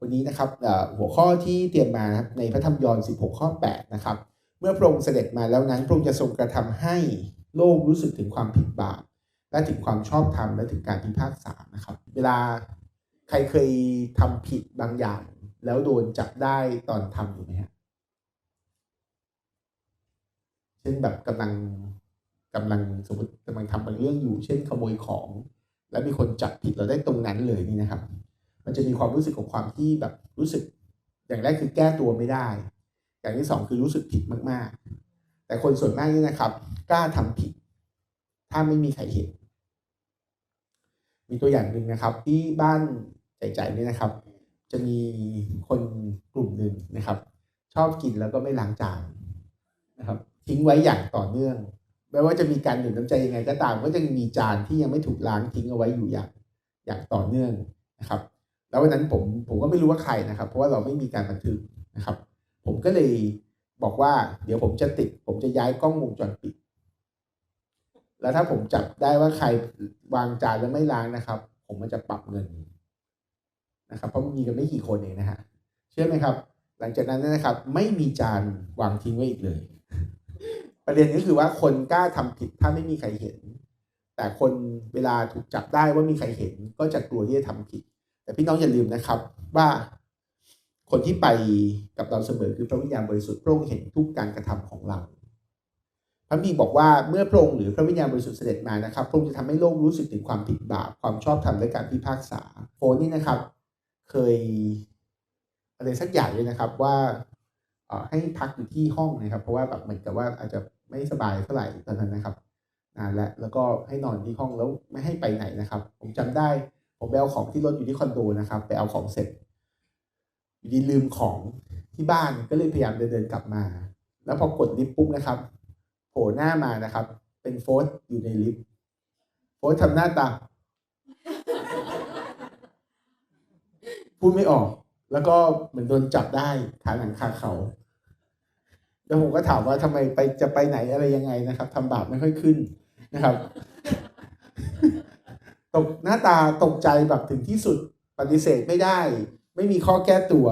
วันนี้นะครับหัวข้อที่เตรียมมาในพระธรรมยอห์น16 ข้อ 8 นะครับ เมื่อพระองค์เสด็จมาแล้วนั้นพระองค์จะทรงกระทำให้โลกรู้สึกถึงความผิดบาปและถึงความชอบธรรมและถึงการพิพากษานะครับ เวลาใครเคยทำผิดบางอย่าง แล้วโดนจับได้ตอนทำอยู่ไหมฮะเช่นแบบกำลังกำลังสมมติกำลังทำบางเรื่องอยู่ เช่นขโมยของ แล้วมีคนจับผิดเราได้ตรงนั้นเลยนี่นะครับ มันจะมีความรู้สึกของความที่แบบรู้สึก อย่างแรกคือแก้ตัวไม่ได้ อย่างที่สองคือรู้สึกผิดมากๆ แต่คนส่วนมากนี่นะครับ กล้าทำผิด ถ้าไม่มีใครเห็น มีตัวอย่างหนึ่งนะครับ ที่บ้านใจๆนี่นะครับ จะมีคนกลุ่มหนึ่งนะครับ ชอบกินแล้วก็ไม่ล้างจานนะครับ ทิ้งไว้อย่างต่อเนื่องไม่ว่าจะมีการดื่มน้ำใจยังไงก็ตาม ก็จะมีจานที่ยังไม่ถูกล้างทิ้งเอาไว้อยู่อย่างอย่างต่อเนื่องนะครับ แล้ววันนั้นผมผมก็ไม่รู้ว่าใครนะครับ เพราะว่าเราไม่มีการบันทึกนะครับ ผมก็เลยบอกว่า เดี๋ยวผมจะติด ผมจะย้ายกล้องวงจรปิด แล้วถ้าผมจับได้ว่าใครวางจานแล้วไม่ล้างนะครับ ผมมันจะปรับเงินนะครับ เพราะมีกันไม่กี่คนเองนะฮะเชื่อไหมครับ หลังจากนั้นนะครับ ไม่มีจานวางทิ้งไว้อีกเลย ประเด็นก็คือว่าคนกล้าทำผิดถ้าไม่มีใครเห็น แต่คนเวลาถูกจับได้ว่ามีใครเห็น ก็จะกลัวที่จะทำผิด แต่พี่น้องอย่าลืมนะครับว่าคนที่ไปกับเราเสมอคือพระวิญญาณบริสุทธิ์พระองค์เห็นทุกการกระทำของเรา พระบีบอกว่าเมื่อพระองค์หรือพระวิญญาณบริสุทธิ์เสด็จมานะครับพระองค์จะทำให้โลกรู้สึกถึงความผิดบาปความชอบธรรมและการพิพากษาโฟนี่นะครับ เคยอะไรสักอย่างเลยนะครับว่าให้พักอยู่ที่ห้องนะครับ เพราะว่าแบบเหมือนกับว่าอาจจะไม่สบายเท่าไหร่ตอนนั้นนะครับนานแล้วแล้วก็ให้นอนที่ห้องแล้วไม่ให้ไปไหนนะครับ ผมจำได้ ผมไปเอาของที่รถอยู่ที่คอนโดนะครับ ไปเอาของเสร็จ อยู่ดีลืมของที่บ้านก็เลยพยายามเดินเดินกลับมา แล้วพอกดลิฟต์ปุ๊บนะครับโผล่หน้ามานะครับ เป็นโฟสอยู่ในลิฟต์โฟสทำหน้าตาพูดไม่ออก แล้วก็เหมือนโดนจับได้ขานหนังคาเขา แล้วผมก็ถามว่าทำไมไปจะไปไหนอะไรยังไงนะครับทำบาปไม่ค่อยขึ้นนะครับ ตกหน้าตาตกใจแบบถึงที่สุดปฏิเสธไม่ได้ ไม่มีข้อแก้ตัว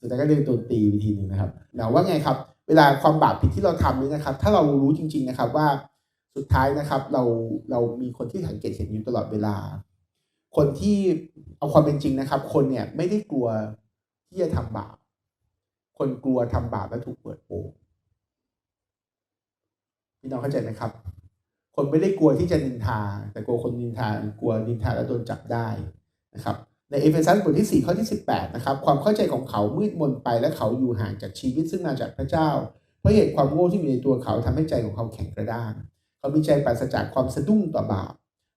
สุดท้ายก็เดินตัวตีวิธีหนึ่งนะครับหนาว่าไงครับ เวลาความบาปผิดที่เราทำนี้นะครับ ถ้าเรารู้จริง ๆนะครับว่าสุดท้ายนะครับ เราเรามีคนที่สังเกตเห็นอยู่ตลอดเวลา คนที่เอาความเป็นจริงนะครับ คนเนี่ยไม่ได้กลัวที่จะทำบาปคนกลัวทำบาปแล้วถูกเปิดโปงพี่น้องเข้าใจไหมครับ คนไม่ได้กลัวที่จะนินทา แต่กลัวคนนินทากลัวนินทาแล้วโดนจับได้นะครับในเอเฟซัสบทที่ 4 ข้อที่ 18นะครับความเข้าใจของเขามืดมนไปและเขาอยู่ห่างจากชีวิตซึ่งมาจากพระเจ้า เพราะเหตุความโง่ที่มีในตัวเขาทำให้ใจของเขาแข็งกระด้าง เขามีใจปราศจากความสะดุ้งต่อบาป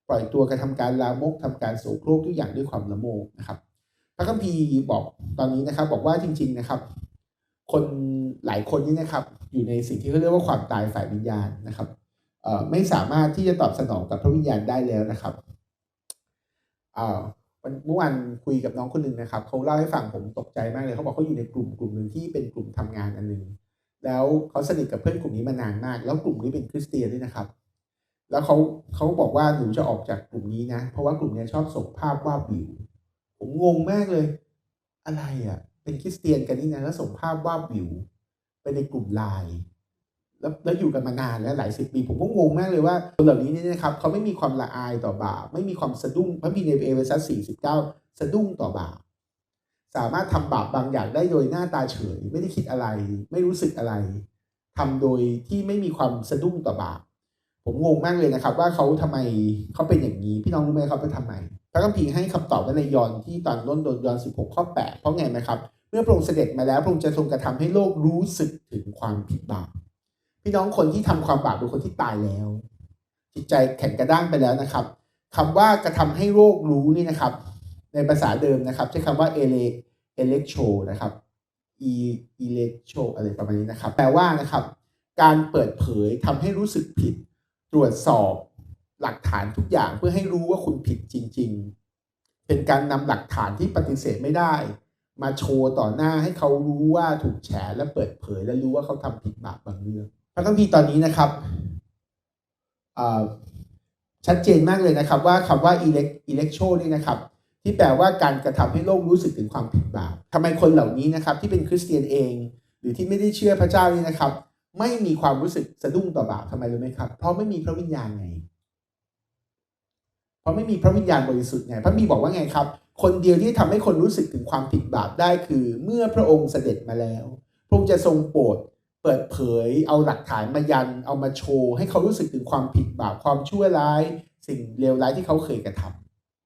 ปล่อยตัวกระทำการลามกทำการโสโครกทุกอย่างด้วยความละโมบนะครับพระคัมภีร์บอกตอนนี้นะครับบอกว่าจริง ๆนะครับ คนหลายคนนี่นะครับอยู่ในสิ่งที่เขาเรียกว่าความตายฝ่ายวิญญาณนะครับ ไม่สามารถที่จะตอบสนองกับพระวิญญาณได้แล้วนะครับเมื่อวันคุยกับน้องคนหนึ่งนะครับเขาเล่าให้ฟังผมตกใจมากเลยเขาบอกเขาอยู่ในกลุ่มกลุ่มหนึ่งที่เป็นกลุ่มทำงานอันหนึ่งแล้วเขาสนิทกับเพื่อนกลุ่มนี้มานานมาก แล้วกลุ่มนี้เป็นคริสเตียนด้วยนะครับ แล้วเขาเขาบอกว่าหนูจะออกจากกลุ่มนี้นะ เพราะว่ากลุ่มนี้ชอบส่งภาพวาดวิว ผมงงมากเลย อะไรอะ เป็นคริสเตียนกันนี่นะแล้วส่งภาพวาดวิวไปในกลุ่มไลน์ แล้วแล้วอยู่กันมานานแล้วหลายสิบปีผมก็งงมากเลยว่าคนเหล่านี้เนี่ยนะครับเขาไม่มีความละอายต่อบาปไม่มีความสะดุ้งพระพีในเอเวอร์ซัสสี่สิบเก้าสะดุ้งต่อบาปสามารถทำบาปบางอย่างได้โดยหน้าตาเฉย ไม่ได้คิดอะไร ไม่รู้สึกอะไรทำโดยที่ไม่มีความสะดุ้งต่อบาปผมงงมากเลยนะครับ ว่าเขาทำไมเขาเป็นอย่างนี้พี่น้องรู้ไหมครับว่าทำไมพระคัมภีร์ให้คำตอบไว้ในยอนที่ตอนต้นโดนยอนสิบหกข้อแปดเพราะไงไหมครับ เมื่อพระองค์เสด็จมาแล้วพระองค์จะทรงกระทำให้โลกรู้สึกถึงความผิดบาป พี่น้องคนที่ทำความบาปเป็นคนที่ตายแล้ว จิตใจแข็งกระด้างไปแล้วนะครับคำว่ากระทำให้โลกรู้นี่นะครับ ในภาษาเดิมนะครับ ใช้คำว่าเอเลเอเล็กโชนะครับอีอีเล็กโชอะไรประมาณนี้นะครับ แปลว่านะครับ การเปิดเผยทำให้รู้สึกผิด ตรวจสอบหลักฐานทุกอย่างเพื่อให้รู้ว่าคุณผิดจริง ๆ เป็นการนำหลักฐานที่ปฏิเสธไม่ได้ มาโชว์ต่อหน้าให้เขารู้ว่าถูกแฉและเปิดเผยและรู้ว่าเขาทำผิดบาปบางเรื่อง ระคัมภีร์ตอนนี้นะครับชัดเจนมากเลยนะครับว่าคำว่า elect elect นี่นะครับที่แปลว่าการกระทำให้โลกรู้สึกถึงความผิดบาปทำไมคนเหล่านี้นะครับที่เป็นคริสเตียนเอง หรือที่ไม่ได้เชื่อพระเจ้านี่นะครับ ไม่มีความรู้สึกสะดุ้งต่อบาปทำไมรู้ไหมครับ เพราะไม่มีพระวิญญาณไง เพราะไม่มีพระวิญญาณบริสุทธิ์ไงพระมีบอกว่าไงครับ คนเดียวที่ทำให้คนรู้สึกถึงความผิดบาปได้คือ เมื่อพระองค์เสด็จมาแล้ว พระองค์จะทรงโปรด เปิดเผยเอาหลักฐานมายันเอามาโชว์ ให้เขารู้สึกถึงความผิดบาปความชั่วร้าย สิ่งเลวร้ายที่เขาเคยกระท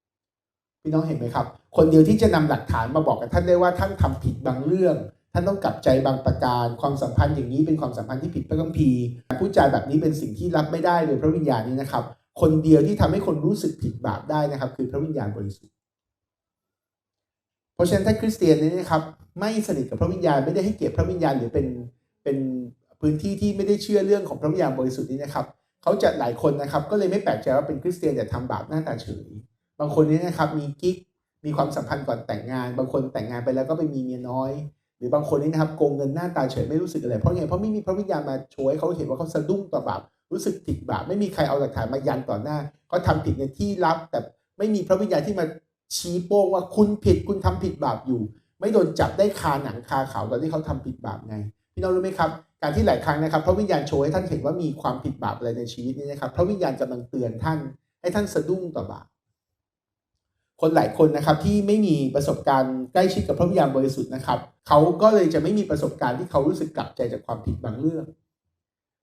ำพี่น้องเห็นไหมครับ คนเดียวที่จะนำหลักฐานมาบอกกับท่านได้ว่าท่านทำผิดบางเรื่อง ท่านต้องกลับใจบางประการความสัมพันธ์อย่างนี้เป็นความสัมพันธ์ที่ผิดพระคัมภีร์พูดจาแบบนี้เป็นสิ่งที่รับไม่ได้โดยพระวิญญาณนี้นะครับ คนเดียวที่ทำให้คนรู้สึกผิดบาปได้นะครับ คือพระวิญญาณบริสุทธิ์เพราะฉะนั้นถ้าคริสเตียนนี่นะครับ ไม่สนิทกับพระวิญญาณไม่ได้ให้เกียรติพระวิญญาณหรือเป็น เป็นพื้นที่ที่ไม่ได้เชื่อเรื่องของพระวิญญาณบริสุทธิ์นี้นะครับเขาจะหลายคนนะครับ ก็เลยไม่แปลกใจว่าเป็นคริสเตียนแต่ทำบาปหน้าตาเฉยบางคนนี้นะครับมีกิ๊กมีความสัมพันธ์ก่อนแต่งงาน บางคนแต่งงานไปแล้วก็ไปมีเมียน้อย หรือบางคนนี่นะครับโกงเงินหน้าตาเฉยไม่รู้สึกอะไรเพราะไงเพราะไม่มีพระวิญญาณมาโชว์ให้เขาเห็นว่าเขาสะดุ้งต่อบาปรู้สึกผิดบาปไม่มีใครเอาหลักฐานมายันต่อหน้าเขาทาผิดในที่ลับ แต่ไม่มีพระวิญญาณที่มาชี้โป้งว่าคุณผิดคุณทำผิดบาปอยู่ ไม่โดนจับได้คาหนังคาเขาตอนที่เขาทำผิดบาปไง พี่น้องรู้ไหมครับ การที่หลายครั้งนะครับพระวิญญาณโชว์ให้ท่านเห็นว่ามีความผิดบาปอะไรในชีวิตนี้นะครับ พระวิญญาณกำลังเตือนท่าน ให้ท่านสะดุ้งต่อบาปคนหลายคนนะครับที่ไม่มีประสบการณ์ใกล้ชิดกับพระวิญญาณบริสุทธิ์นะครับเขาก็เลยจะไม่มีประสบการณ์ที่เขารู้สึกกลับใจจากความผิดบางเรื่อง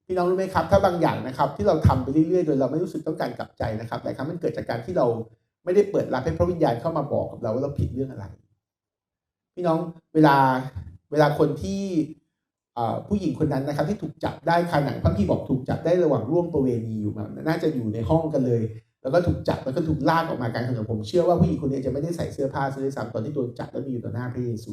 พี่น้องรู้ไหมครับ ถ้าบางอย่างนะครับ ที่เราทำไปเรื่อยๆ โดยเราไม่รู้สึกต้องการกลับใจนะครับหลายครั้งมันเกิดจากการที่เราไม่ได้เปิดรับให้พระวิญญาณเข้ามาบอกกับเราว่าเราผิดเรื่องอะไร พี่น้องเวลาเวลาคนที่ ผู้หญิงคนนั้นนะครับที่ถูกจับได้คาหนังพระพี่บอกถูกจับได้ระหว่างร่วมประเวณีอยู่มาน่าจะอยู่ในห้องกันเลย แล้วก็ถูกจับแล้วก็ถูกลากออกมาการถนนผมเชื่อว่าผู้หญิงคนนี้จะไม่ได้ใส่เสื้อผ้าซื้อซ้ำตอนที่โดนจับแล้วมีอยู่ต่อหน้าพระเยซู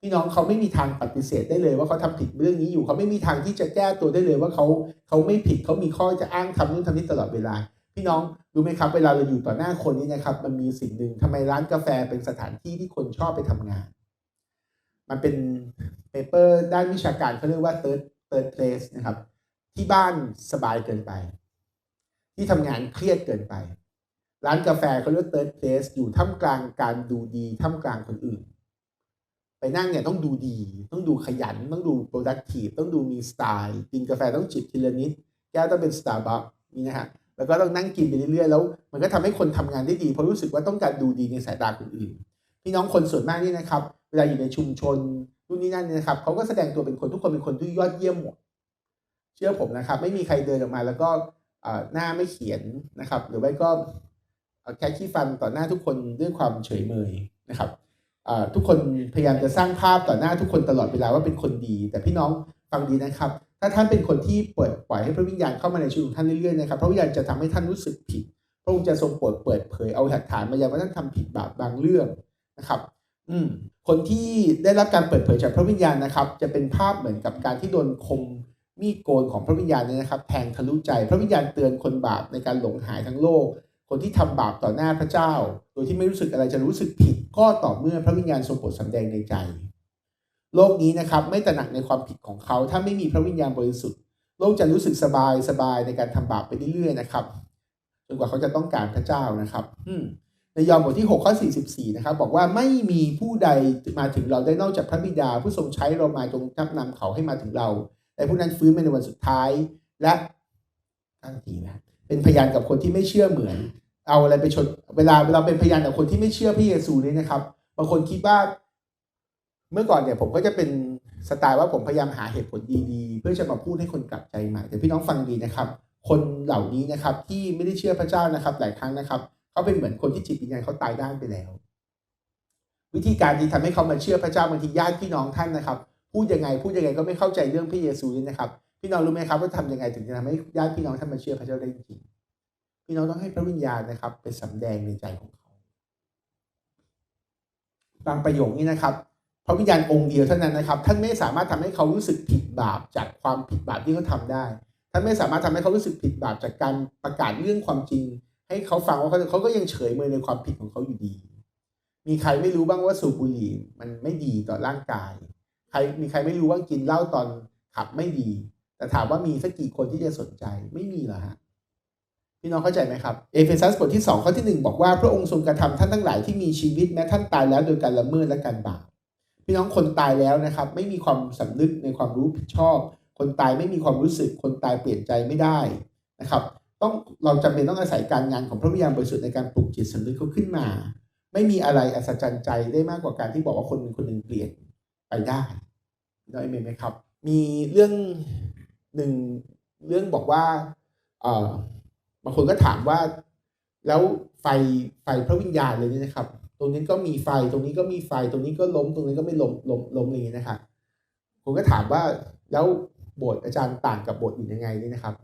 พี่น้องเขาไม่มีทางปฏิเสธได้เลยว่าเขาทำผิดเรื่องนี้อยู่เขาไม่มีทางที่จะแก้ตัวได้เลยว่าเขาเขาไม่ผิดเขามีข้อจะอ้างทำนู่นทำนี่ตลอดเวลา พี่น้องรู้ไหมครับเวลาเราอยู่ต่อหน้าคนนี้นะครับ มันมีสิ่งหนึ่งทำไมร้านกาแฟเป็นสถานที่ที่คนชอบไปทำงาน มันเป็นเปเปอร์ด้านวิชาการเขาเรียกว่า third third place นะครับ ที่บ้านสบายเกินไป ที่ทำงานเครียดเกินไป ร้านกาแฟเขาเรียก third place อยู่ท่ามกลางการดูดีท่ามกลางคนอื่น ไปนั่งเนี่ยต้องดูดี ต้องดูขยัน ต้องดู productive ต้องดูมีสไตล์กินกาแฟต้องจิบทีละนิด แก้วต้องเป็น Starbucks นี่นะฮะแล้วก็ต้องนั่งกินไปเรื่อยๆแล้ว มันก็ทำให้คนทำงานได้ดีเพราะรู้สึกว่าต้องการดูดีในสายตาคนอื่น พี่น้องคนส่วนมากนี่นะครับ เวลาอยู่ในชุมชนรุ่นนี้นั่นนะครับเขาก็แสดงตัวเป็นคนทุกคนเป็นคนที่ยอดเยี่ยมหมด เชื่อผมนะครับ ไม่มีใครเดินออกมา แล้วก็หน้าไม่เขียนนะครับ หรือไม่ก็แค่ขี้ฟันต่อหน้าทุกคนด้วยความเฉยเมยนะครับทุกคนพยายามจะสร้างภาพต่อหน้าทุกคนตลอดเวลาว่าเป็นคนดี แต่พี่น้องฟังดีนะครับ ถ้าท่านเป็นคนที่เปิดปล่อยให้พระวิญญาณเข้ามาในชีวิตของท่านเรื่อยๆนะครับพระวิญญาณจะทำให้ท่านรู้สึกผิด พระองค์จะทรงโปรดเปิดเผยเอาหลักฐานมายังว่าท่านทำผิดบาปบางเรื่อง นะครับอืมคนที่ได้รับการเปิดเผยจากพระวิญญาณนะครับ จะเป็นภาพเหมือนกับการที่โดนคมมีดโกนของพระวิญญาณเนี่ยนะครับ แทงทะลุใจ พระวิญญาณเตือนคนบาปในการหลงหายทั้งโลก คนที่ทำบาปต่อหน้าพระเจ้า โดยที่ไม่รู้สึกอะไรจะรู้สึกผิดก็ต่อเมื่อพระวิญญาณทรงโปรดสำแดงในใจ โลกนี้นะครับไม่ตระหนักในความผิดของเขา ถ้าไม่มีพระวิญญาณบริสุทธิ์ โลกจะรู้สึกสบายสบายในการทำบาปไปเรื่อยๆนะครับจนกว่าเขาจะต้องการพระเจ้านะครับ อืม ในยอห์นบทที่ 6 ข้อ 44 นะครับ บอกว่าไม่มีผู้ใดมาถึงเราได้นอกจากพระบิดา ผู้ทรงใช้เรามาจงนับนำเขาให้มาถึงเรา แต่ผู้นั้นฟื้นในวันสุดท้าย และตั้งทีนะเป็นพยานกับคนที่ไม่เชื่อเหมือน เอาอะไรไปชนเวลาเราเป็นพยานกับคนที่ไม่เชื่อพระเยซูนี่นะครับบางคนคิดว่า เมื่อก่อนเนี่ยผมก็จะเป็นสไตล์ว่าผมพยายามหาเหตุผลดีๆ เพื่อจะมาพูดให้คนกลับใจใหม่แต่พี่น้องฟังดีนะครับ คนเหล่านี้นะครับที่ไม่ได้เชื่อพระเจ้านะครับ หลายครั้งนะครับ เขาเป็นเหมือนคนที่จิตวิญญาณเขาตายด้านไปแล้ว วิธีการที่ทำให้เขามาเชื่อพระเจ้าบางทีญาติพี่น้องท่านนะครับ พูดยังไงพูดยังไงก็ไม่เข้าใจเรื่องพระเยซูนี่นะครับ พี่น้องรู้ไหมครับว่าทำยังไงถึงจะทำให้ญาติพี่น้องท่านมาเชื่อพระเจ้าได้จริงพี่น้องต้องให้พระวิญญาณนะครับเป็นสำแดงในใจของเขาบางประโยคนี้นะครับพระวิญญาณองค์เดียวเท่านั้นนะครับ ท่านไม่สามารถทำให้เขารู้สึกผิดบาปจากความผิดบาปที่เขาทาได้ ท่านไม่สามารถทำให้เขารู้สึกผิดบาปจากการประกาศเรื่องความจริง ให้เขาฟังว่าเขาเขาก็ยังเฉยเมยในความผิดของเขาอยู่ดี มีใครไม่รู้บ้างว่าสูบบุหรี่มันไม่ดีต่อร่างกาย ใครมีใครไม่รู้ว่ากินเหล้าตอนขับไม่ดี แต่ถามว่ามีสักกี่คนที่จะสนใจไม่มีหรอฮะพี่น้องเข้าใจไหมครับ เอเฟซัสบทที่2ข้อที่ 1 บอกว่าพระองค์ทรงกระทำท่านทั้งหลายที่มีชีวิตแม้ท่านตายแล้วโดยการละเมิดและการบาปพี่น้องคนตายแล้วนะครับ ไม่มีความสำนึกในความรู้ผิดชอบ คนตายไม่มีความรู้สึก คนตายเปลี่ยนใจไม่ได้นะครับ ต้องเราจำเป็นต้องอาศัยการงานของพระวิญญาณบริสุทธิ์ในการปลุกจิตสำนึกเขาขึ้นมา ไม่มีอะไรอัศจรรย์ใจได้มากกว่าการที่บอกว่าคนหนึ่งคนหนึ่งเปลี่ยนไปได้พี่น้องเอเมนไหมครับ มีเรื่องหนึ่งเรื่องบอกว่าเออบางคนก็ถามว่า แล้วไฟไฟพระวิญญาณเลยนี่นะครับ ตรงนี้ก็มีไฟตรงนี้ก็มีไฟตรงนี้ก็ล้มตรงนี้ก็ไม่ล้มล้มล้มอะไรอย่างนี้นะครับผมก็ถามว่าแล้วโบสถ์อาจารย์ต่างกับโบสถ์อื่นยังไงนี่นะครับ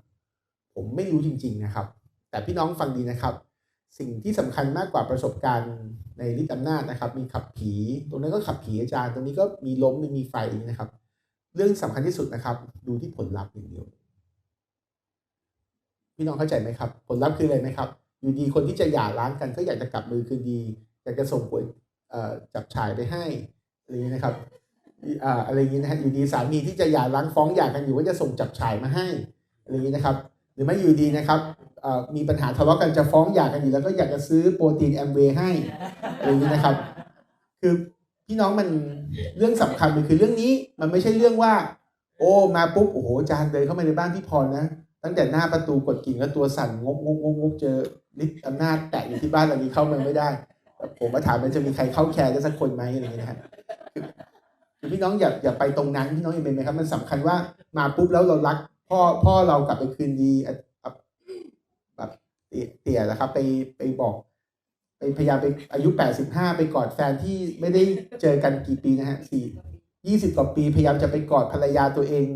ผมไม่รู้จริง ๆนะครับ แต่พี่น้องฟังดีนะครับ สิ่งที่สำคัญมากกว่าประสบการณ์ในฤทธิ์อำนาจนะครับ มีขับผี ตรงนั้นก็ขับผีอาจารย์ ตรงนี้ก็มีล้มมีไฟนะครับ เรื่องสำคัญที่สุดนะครับ ดูที่ผลลัพธ์อย่างเดียวพี่น้องเข้าใจไหมครับ ผลลัพธ์คืออะไรไหมครับ อยู่ดีคนที่จะหย่าร้างกันก็อยากจะกลับมือคืนดีอยากจะส่งป่วยจับฉายไปให้อะไรอย่างนี้นะครับอะไรอย่างนี้นะฮะอยู่ดีสามีที่จะหย่าร้างฟ้องหย่ากันอยู่ก็จะส่งจับฉายมาให้อะไรอย่างนี้นะครับ หรือไม่อยู่ดีนะครับมีปัญหาทะเลาะกันจะฟ้องหย่ากันอยู่แล้วก็อยากจะซื้อโปรตีนแอมเวย์ให้อะไรอย่างนี้นะครับ คือพี่น้องมันเรื่องสำคัญมันคือเรื่องนี้มันไม่ใช่เรื่องว่า โอ้มาปุ๊บโอ้โหจานเดินเข้ามาในบ้านพี่พรนะ ตั้งแต่หน้าประตูกดกิ่งแล้วตัวสั่นงกงกงกงกเจอฤทธิ์อำนาจแตะอยู่ที่บ้านเรานี้เข้ามาไม่ได้ผมมาถามมันจะมีใครเข้าแคร์ได้สักคนไหมอะไรอย่างเงี้นะฮะคือพี่น้องอย่าอย่าไปตรงนั้นพี่น้องเป็นไหมครับมันสำคัญว่ามาปุ๊บแล้วเรารัก พ่อพ่อเรากลับไปคืนดีแบบเตี่ยแล้วครับ ไปไปบอก ไปพยายามไปอายุแปดสิบห้าไปกอดแฟนที่ไม่ได้เจอกันกี่ปีนะฮะสี่ยี่สิบกว่าปีพยายามจะไปกอดภรรยาตัวเอง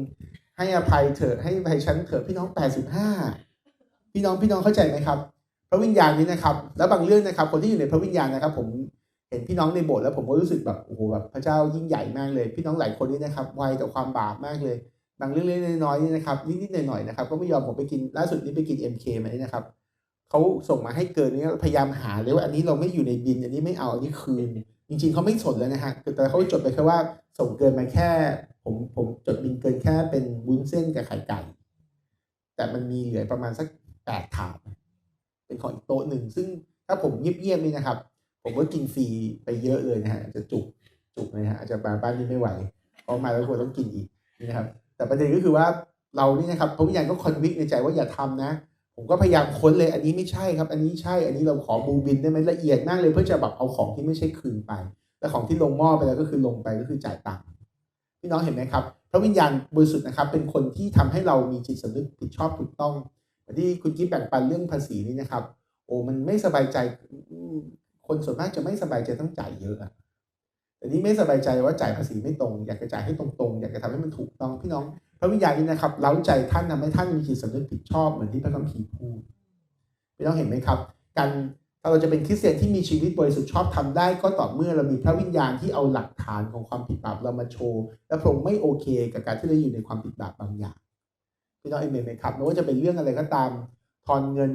ให้อภัยเถอะให้อภัยฉันเถอะพี่น้องแปดสิบห้าพี่น้องพี่น้องเข้าใจไหมครับ พระวิญญาณนี้นะครับ แล้วบางเรื่องนะครับ คนที่อยู่ในพระวิญญาณนะครับ ผมเห็นพี่น้องในโบสถ์แล้วผมก็รู้สึกแบบโอ้โหแบบพระเจ้ายิ่งใหญ่มากเลย พี่น้องหลายคนนี่นะครับไวต่อความบาปมากเลย บางเรื่องเล็กน้อยนี่นะครับนิดๆหน่อยๆนะครับก็ไม่ยอมผมไปกินล่าสุดนี้ไปกิน MK มานี่นะครับเขาส่งมาให้เกินนี่พยายามหาเลยว่าอันนี้เราไม่อยู่ในบิน อันนี้ไม่เอาอันนี้คืนจริงๆเขาไม่สนแล้วนะฮะแต่เขาจดไปแค่ว่าส่งเกินมาแค่ ผมผมจดบินเกินแค่เป็นวุ้นเส้นกับไข่ไก่ แต่มันมีเหลือประมาณสักแปดถาดเป็นของอีกโต๊ะหนึ่งซึ่งถ้าผมเงียบๆนี่นะครับ ผมก็กินฟรีไปเยอะเลยนะฮะจะจุกจุกเลยฮะอาจจะมาบ้านนี้ไม่ไหวเพราะมาแล้วควรต้องกินอีกนะครับ แต่ประเด็นก็คือว่าเรานี่นะครับพระวิญญาณก็คอนวิกในใจว่าอย่าทำนะ ผมก็พยายามค้นเลย อันนี้ไม่ใช่ครับ อันนี้ใช่ อันนี้เราขอบูบินได้ไหมละเอียดมากเลยเพื่อจะแบบเอาของที่ไม่ใช่คืนไปและของที่ลงหม้อไปแล้วก็คือลงไปก็คือจ่ายตังค์พี่น้องเห็นไหมครับพระวิญญาณบริสุทธิ์นะครับ เป็นคนที่ทำให้เรามีจิตสำนึกผิดชอบถูกต้องที่คุณกิ๊บแบ่งปันเรื่องภาษีนี่นะครับ โอ้มันไม่สบายใจ คนส่วนมากจะไม่สบายใจต้องจ่ายเยอะอะ แต่นี่ไม่สบายใจว่าจ่ายภาษีไม่ตรง อยากจะจ่ายให้ตรงๆ อยากจะทำให้มันถูกต้องพี่น้อง พระวิญญาณนี้นะครับเล้าใจท่านทาให้ท่านมีจิตสำนึกผิดชอบเหมือนที่พระคัมภีร์พูดพี่น้องเห็นไหมครับ การถ้าเราจะเป็นคริสเตียนที่มีชีวิตบริสุทธิ์ชอบทำได้ ก็ต่อเมื่อเรามีพระวิญญาณที่เอาหลักฐานของความผิดบาปเรามาโชว์ และพระองค์ไม่โอเค กับการที่เราอยู่ในความผิดบาปบางอย่างพี่น้องเอเมนไหมครับไม่ว่าจะเป็นเรื่องอะไรก็ตามทอนเงิน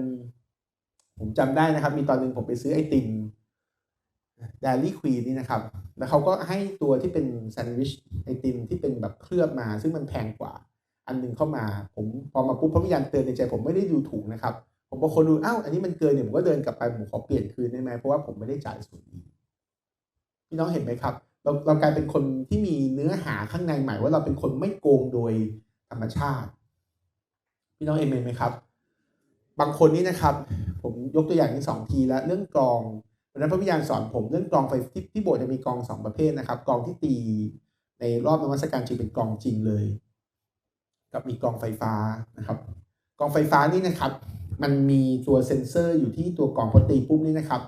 ผมจำได้นะครับ มีตอนหนึ่งผมไปซื้อไอติม ดารี่ควีนนี่นะครับ แล้วเขาก็ให้ตัวที่เป็นแซนด์วิชไอติมที่เป็นแบบเคลือบมา ซึ่งมันแพงกว่า อันนึงเข้ามา ผมพอมาปุ๊บพระวิญญาณเตือนในใจผมไม่ได้ดูถูกนะครับ ผมพอคนดูอ้าวอันนี้มันเกินเนี่ยผมก็เดินกลับไปผมขอเปลี่ยนคืนได้ไหมเพราะว่าผมไม่ได้จ่ายส่วนนี้พี่น้องเห็นไหมครับ เราเรากลายเป็นคนที่มีเนื้อหาข้างในใหม่ว่าเราเป็นคนไม่โกงโดยธรรมชาติ พี่น้องเห็นไหมครับ บางคนนี่นะครับ ผมยกตัวอย่างนี้สองทีแล้วเรื่องกลอง วันนั้นพระวิญญาณสอนผมเรื่องกลองไฟที่ที่โบสถ์จะมีกลองสองประเภทนะครับกลองที่ตีในรอบนมัสการจริงเป็นกลองจริงเลย กับมีกลองไฟฟ้านะครับกลองไฟฟ้านี่นะครับ มันมีตัวเซ็นเซอร์อยู่ที่ตัวกลองพอตีปุ๊บนี่นะครับ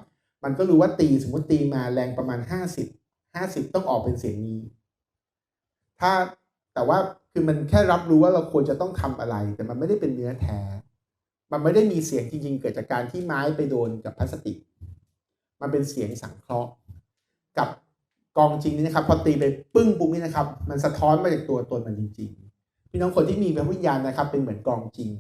มันก็รู้ว่าตีสมมติตีมาแรงประมาณห้าสิบห้าสิบต้องออกเป็นเสียงนี้ ถ้าแต่ว่าคือมันแค่รับรู้ว่าเราควรจะต้องทำอะไร แต่มันไม่ได้เป็นเนื้อแท้ มันไม่ได้มีเสียงจริงๆ เกิดจากการที่ไม้ไปโดนกับพลาสติก มันเป็นเสียงสังเคราะห์ กับกองจริงนี่นะครับพอตีไปปึ้งปุ๊บนี่นะครับ มันสะท้อนมาจากตัวตนมันจริงๆพี่น้องคนที่มีพระวิญญาณนะครับ เป็นเหมือนกองจริง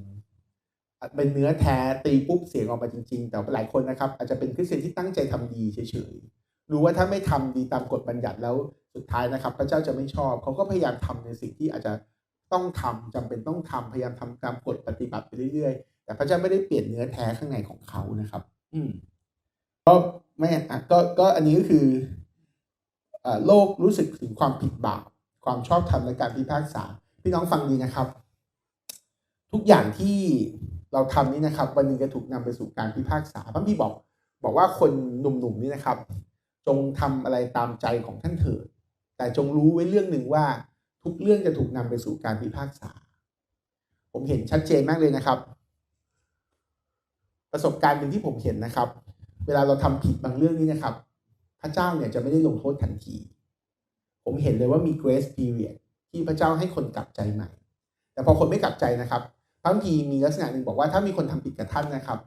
เป็นเนื้อแท้ตีปุ๊บเสียงออกมาจริง ๆ แต่หลายคนนะครับ อาจจะเป็นคริสเตียนที่ตั้งใจทำดีเฉยๆรู้ว่าถ้าไม่ทำดีตามกฎบัญญัติแล้วสุดท้ายนะครับ พระเจ้าจะไม่ชอบเขาก็พยายามทำในสิ่งที่อาจจะต้องทำจำเป็นต้องทำพยายามทำตามกฎปฏิบัติไปเรื่อยๆ แต่พระเจ้าไม่ได้เปลี่ยนเนื้อแท้ข้างในของเขานะครับ อืม ก็ไม่อะก็ก็อันนี้ก็คือโลกรู้สึกถึงความผิดบาปความชอบธรรมและการพิพากษา พี่น้องฟังดีนะครับ ทุกอย่างที่เราทำนี่นะครับ วันหนึ่งจะถูกนำไปสู่การพิพากษาพระพี่บอกบอกว่าคนหนุ่มๆนี่นะครับ จงทำอะไรตามใจของท่านเถิดแต่จงรู้ไว้เรื่องหนึ่งว่า ทุกเรื่องจะถูกนำไปสู่การพิพากษา ผมเห็นชัดเจนมากเลยนะครับ ประสบการณ์หนึ่งที่ผมเห็นนะครับ เวลาเราทำผิดบางเรื่องนี้นะครับ พระเจ้าเนี่ยจะไม่ได้ลงโทษทันที ผมเห็นเลยว่ามี grace period ที่พระเจ้าให้คนกลับใจใหม่ แต่พอคนไม่กลับใจนะครับ พระคัมภีมีลักษณะหนึ่งบอกว่าถ้ามีคนทำผิดกับท่านนะครับ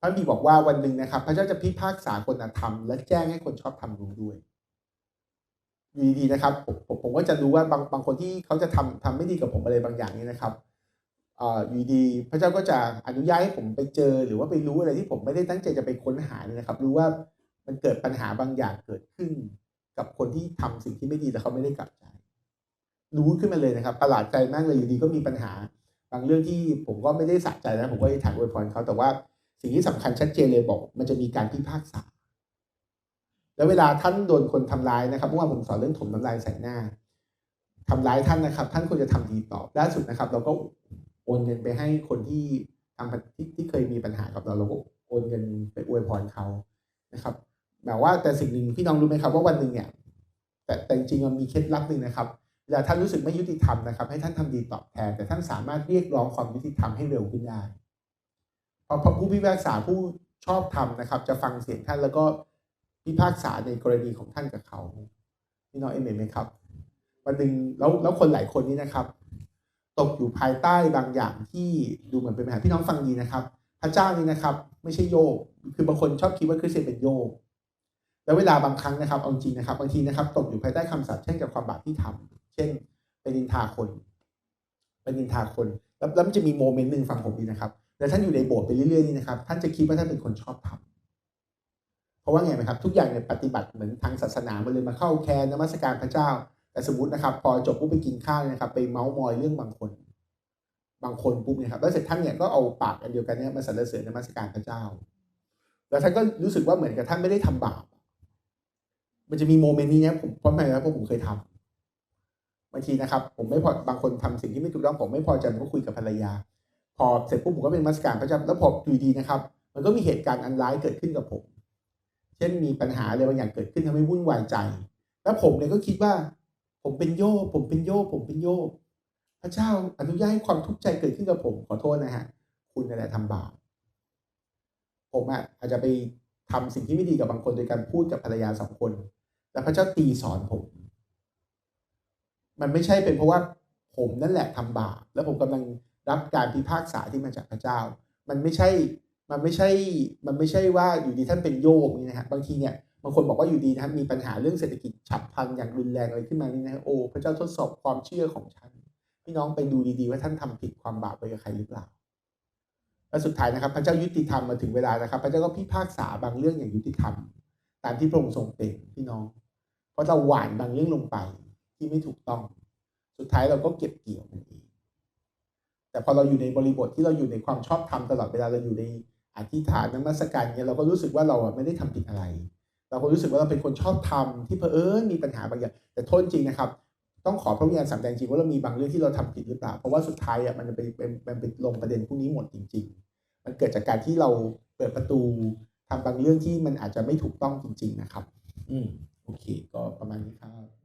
พระคัมภีบอกว่าวันหนึ่งนะครับ พระเจ้าจะพิพากษาคนธรรม และแจ้งให้คนชอบทำรู้ด้วยดีๆนะครับผมผมก็จะรู้ว่าบางบางคนที่เขาจะทำทำไม่ดีกับผมอะไรบางอย่างนี้นะครับ อยู่ดีพระเจ้าก็จะอนุญาตให้ผมไปเจอ หรือว่าไปรู้อะไรที่ผมไม่ได้ตั้งใจจะไปค้นหาเนี่ยนะครับ รู้ว่ามันเกิดปัญหาบางอย่างเกิดขึ้น กับคนที่ทำสิ่งที่ไม่ดีแต่เขาไม่ได้กลับใจ รู้ขึ้นมาเลยนะครับ ประหลาดใจมากเลยอยู่ดีก็มีปัญหา บางเรื่องที่ผมก็ไม่ได้สะใจนะผมก็ถามอวยพรเขาแต่ว่าสิ่งที่สำคัญชัดเจนเลยบอก มันจะมีการพิพากษา แล้วเวลาท่านโดนคนทำร้ายนะครับเมื่อวานผมสอนเรื่องถมน้ำลายใส่หน้าทำร้ายท่านนะครับ ท่านควรจะทำดีตอบล่าสุดนะครับ เราก็ โอนเงินไปให้คนที่ทำที่ที่เคยมีปัญหากับเราเราก็โอนเงินไปอวยพรเขานะครับแบบว่าแต่สิ่งหนึ่งพี่น้องรู้ไหมครับว่าวันหนึ่งเนี่ยแต่แต่จริงมันมีเคล็ดลับหนึ่งนะครับเวลาท่านรู้สึกไม่ยุติธรรมนะครับ ให้ท่านทำดีตอบแทน แต่ท่านสามารถเรียกร้องความยุติธรรมให้เร็วขึ้นได้เพราะผู้พิพากษาผู้ชอบธรรมนะครับ จะฟังเสียงท่านแล้วก็พิพากษาในกรณีของท่านกับเขาพี่น้องเอเมนไหมครับ วันหนึ่งแล้วแล้วคนหลายคนนี้นะครับ ตกอยู่ภายใต้บางอย่างที่ดูเหมือนเป็นปัญหาพี่น้องฟังดีนะครับ พระเจ้านี่นะครับ ไม่ใช่โยก คือบางคนชอบคิดว่าคริสเตียนเป็นโยก แล้วเวลาบางครั้งนะครับเอาจริงนะครับบางทีนะครับ ตกอยู่ภายใต้คำสาปแช่งกับความบาปที่ทำเช่นไปนินทาคนไปนินทาคน แล้วแล้วมันจะมีโมเมนต์หนึ่งฟังผมดีนะครับแล้วท่านอยู่ในโบสถ์ไปเรื่อยๆนี่นะครับท่านจะคิดว่าท่านเป็นคนชอบทำเพราะว่าไงไหมครับ ทุกอย่างเนี่ยปฏิบัติเหมือนทางศาสนามันเลยมาเข้าแคนนมัสการพระเจ้า แต่สมมตินะครับพอจบปุ๊บไปกินข้าวนะครับไปเมาส์มอยเรื่องบางคน บางคนปุ๊บเนี่ยครับแล้วเสร็จท่านเนี่ยก็เอาปากอันเดียวกันเนี่ยมาสรรเสริญนมัสการพระเจ้า แล้วท่านก็รู้สึกว่าเหมือนกับท่านไม่ได้ทำบาปมันจะมีโมเมนต์นี้เนี่ยผมเพราะอะไรนะเพราะผมเคยทำบางทีนะครับ ผมไม่พอบางคนทำสิ่งที่ไม่ถูกต้องผมไม่พอใจผมก็คุยกับภรรยา พอเสร็จปุ๊บผมก็เป็นมัสการพระเจ้าแล้วพอดูดีนะครับ มันก็มีเหตุการณ์อันร้ายเกิดขึ้นกับผม เช่นมีปัญหาอะไรบางอย่างเกิดขึ้นทำให้วุ่นวายใจ แล้วผมเนี่ยก็คิดว่า ผมเป็นโยผมเป็นโยผมเป็นโยพระเจ้าอนุญาตให้ความทุกข์ใจเกิดขึ้นกับผมขอโทษนะฮะคุณนั่นแหละทำบาปผมอะอาจจะไปทำสิ่งที่ไม่ดีกับบางคนโดยการพูดกับภรรยาสองคน แต่พระเจ้าตีสอนผม มันไม่ใช่เป็นเพราะว่าผมนั่นแหละทำบาปแล้วผมกำลังรับการพิพากษาที่มาจากพระเจ้า มันไม่ใช่ มันไม่ใช่ มันไม่ใช่ว่าอยู่ดีท่านเป็นโยกนี่นะฮะ บางทีเนี่ย บางคนบอกว่าอยู่ดีนะครับมีปัญหาเรื่องเศรษฐกิจฉับพลันอย่างรุนแรงอะไรขึ้นมานี่นะโอ้พระเจ้าทดสอบความเชื่อของฉันพี่น้องไปดูดีๆ ว่าท่านทำผิดความบาปไปกับใครหรือเปล่าและสุดท้ายนะครับ พระเจ้ายุติธรรมมาถึงเวลานะครับ พระเจ้าก็พิพากษาบางเรื่องอย่างยุติธรรม ตามที่พระองค์ทรงเป็นพี่น้อง เพราะเราหวานบางเรื่องลงไปที่ไม่ถูกต้อง สุดท้ายเราก็เก็บเกี่ยวมันเองแต่พอเราอยู่ในบริบทที่เราอยู่ในความชอบธรรมตลอดเวลาเราอยู่ในอธิษฐานนมัสการเนี่ยเราก็รู้สึกว่าเราไม่ได้ทำผิดอะไร เราคงรู้สึกว่าเราเป็นคนชอบทำที่เพอเอิญมีปัญหาบางอย่างแต่โทษจริงนะครับต้องขอพระวิญญาณสำแดงจริงว่าเรามีบางเรื่องที่เราทำผิดหรือเปล่า เพราะว่าสุดท้ายอะมันเป็นเป็นมันเป็นลงประเด็นพวกนี้หมดจริง ๆ มันเกิดจากการที่เราเปิดประตูทำบางเรื่องที่มันอาจจะไม่ถูกต้องจริง ๆ นะครับ อืมโอเค ก็ประมาณนี้ครับ